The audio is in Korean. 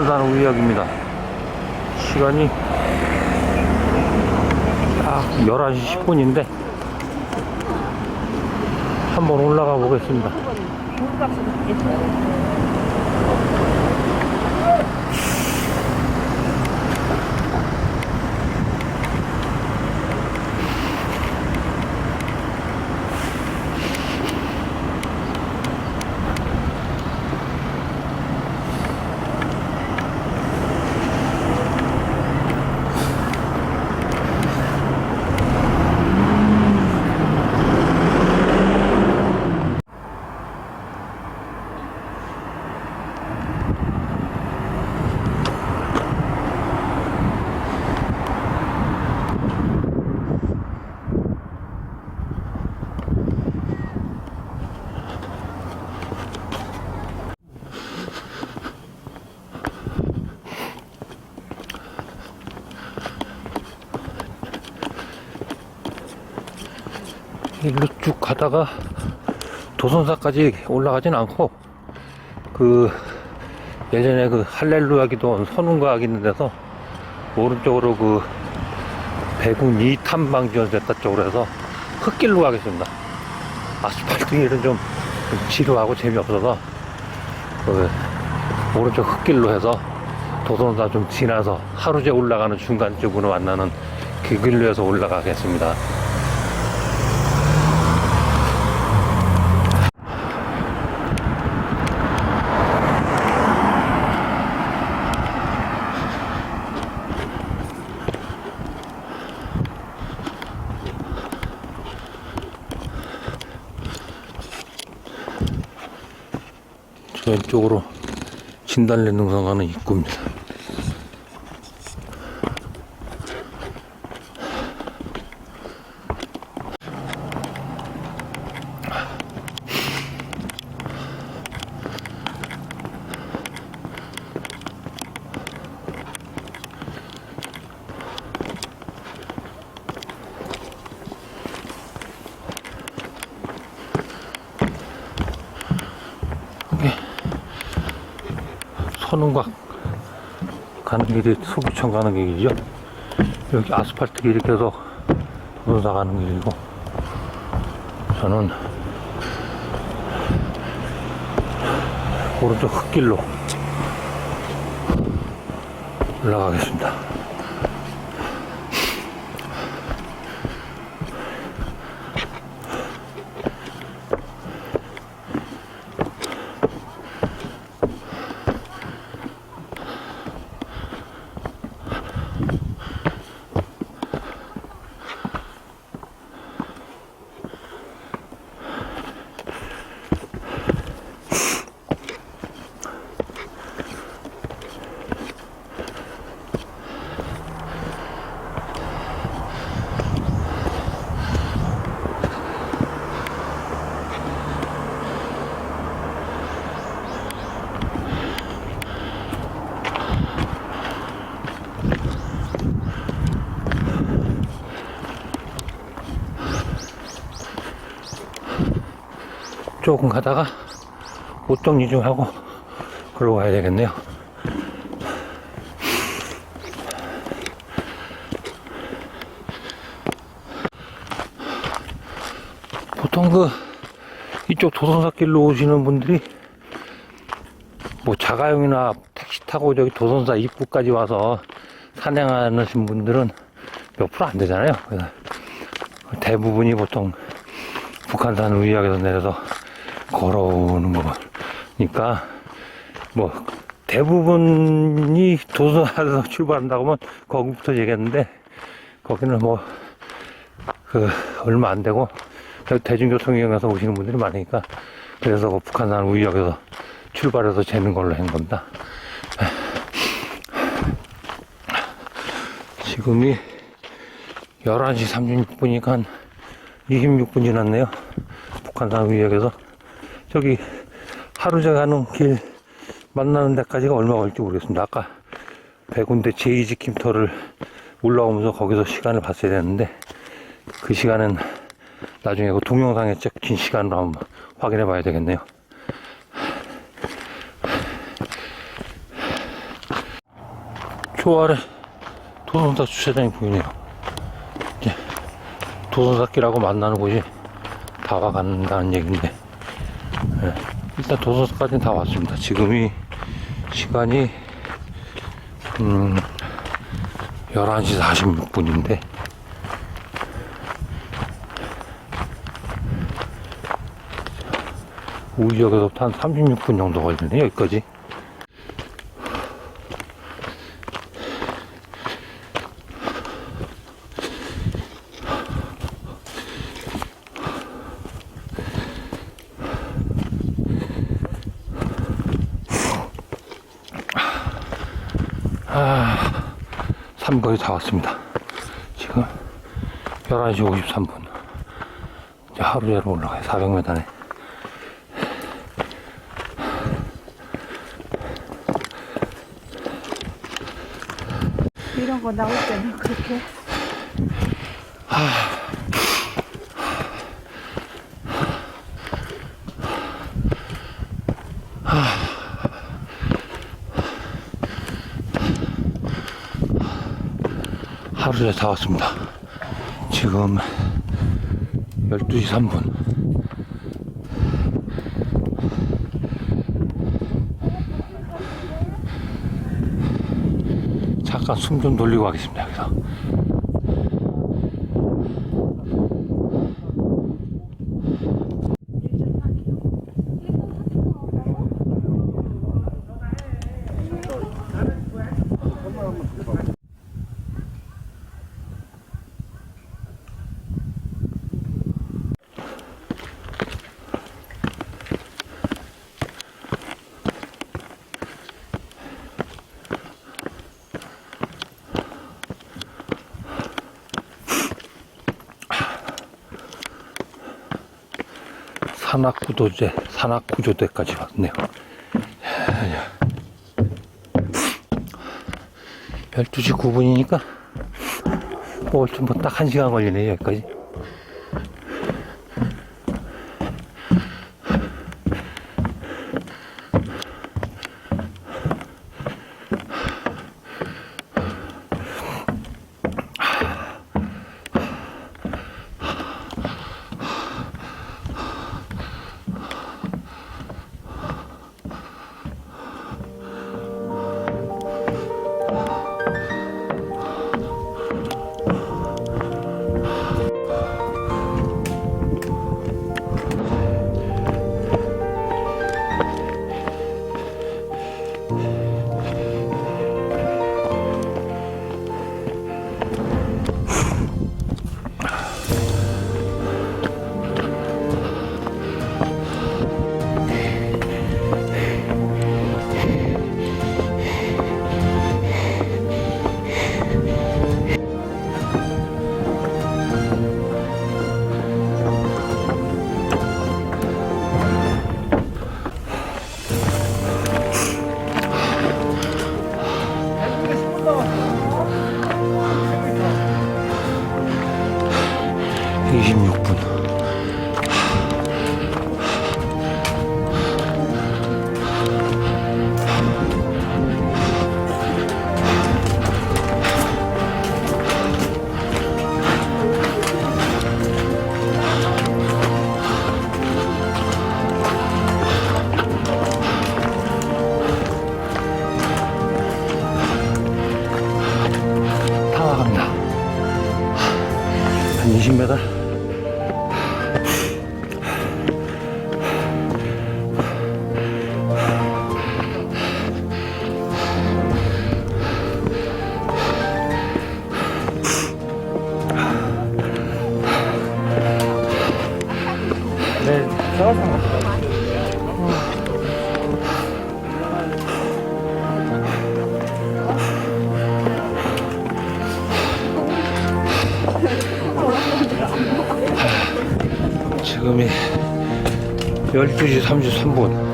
북한산 우이역입니다. 시간이 딱 11시 10분인데 한번 올라가 보겠습니다. 쭉 가다가 도선사까지 올라가진 않고 그 예전에 그 할렐루야 기도 선운과학 있는 데서 오른쪽으로 그 배군 2탐방 지원됐다 쪽으로 해서 흙길로 가겠습니다. 아스팔트 길은 좀, 좀 지루하고 재미없어서 그 오른쪽 흙길로 해서 도선사 좀 지나서 하루제 올라가는 중간 쪽으로 만나는 그 길로 해서 올라가겠습니다. 왼쪽으로 진달래 능선 가는 입구입니다. 선운각 가는 길이 소구청 가는 길이죠. 여기 아스팔트 길이 계속 도로사 가는 길이고 저는 오른쪽 흙길로 올라가겠습니다. 조금 가다가 옷 정리 좀 하고 그러고 가야 되겠네요. 보통 그 이쪽 도선사길로 오시는 분들이 뭐 자가용이나 택시 타고 저기 도선사 입구까지 와서 산행하시는 분들은 몇 프로 안 되잖아요. 대부분이 보통 북한산 우이역에서 내려서 걸어오는 거니까 뭐 대부분이 도서에서 출발한다고 하면 거기부터 얘기했는데 거기는 뭐 그 얼마 안 되고 대중교통 이용해서 오시는 분들이 많으니까 그래서 그 북한산 우이역에서 출발해서 재는 걸로 한 겁니다. 지금이 11시 36분이니까 한 26분 지났네요. 북한산 위역에서 저기 하루제 가는 길 만나는 데까지가 얼마 걸릴지 모르겠습니다. 아까 백운대 제2지킴터를 올라오면서 거기서 시간을 봤어야 되는데 그 시간은 나중에 그 동영상에 찍힌 시간으로 한번 확인해 봐야 되겠네요. 저 아래 도선사 주차장이 보이네요. 이제 도선사길하고 만나는 곳이 다 와간다는 얘기인데, 예, 일단 도선사까지는 다 왔습니다. 지금이 시간이, 음, 11시 46분인데, 우지역에서부터 한 36분 정도 걸리네, 여기까지. 삼거리 다 왔습니다. 지금 11시 53분. 이제 하루에로 올라가요. 400m네. 이런 거 나올 때는 그렇게 하 루에 다 왔습니다. 지금 12시 3분. 잠깐 숨 좀 돌리고 가겠습니다. 여기서. 산악구도제, 산악구조대까지 왔네요. 12시 9분이니까 뭐 좀 뭐딱 1시간 걸리네요, 여기까지. 이십육 분 지금이 12시 33분.